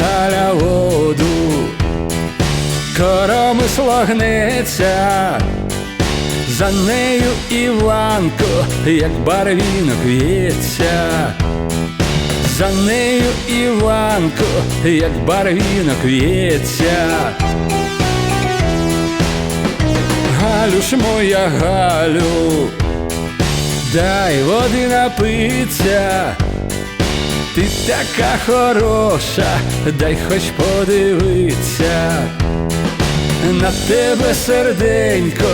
галя воду, корами слогнеться, за нею Іванко, як барвінок в'ється, за нею Іванко, як барвінок в'ється. Галю ж моя Галю, дай води напиться. Ти така хороша, дай хоч подивиться. На тебе серденько,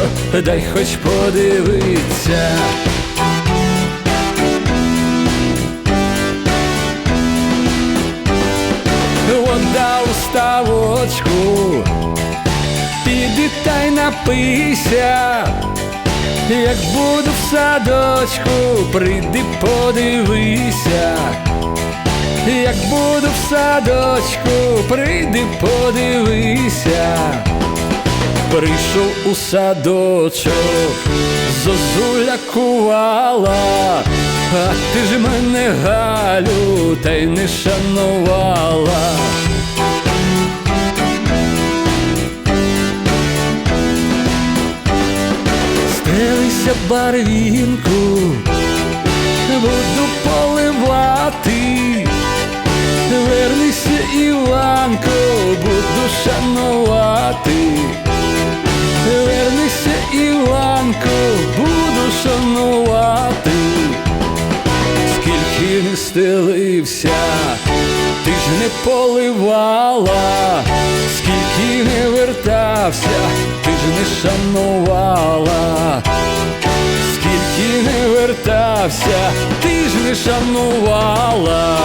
дай хоч подивиться. Вода у ставочку, піди та й напийся. Як буду в садочку, прийди подивися. Як буду в садочку, прийди подивися. Прийшов у садочок, зозуля кувала, а ти ж мене Галю, та й не шанувала. Стелися барвінку, Іванко, буду шанувати. Вернися, Іванко, буду шанувати. Скільки не стелився, ти ж не поливала, скільки не вертався, ти ж не шанувала. Скільки не вертався, ти ж не шанувала.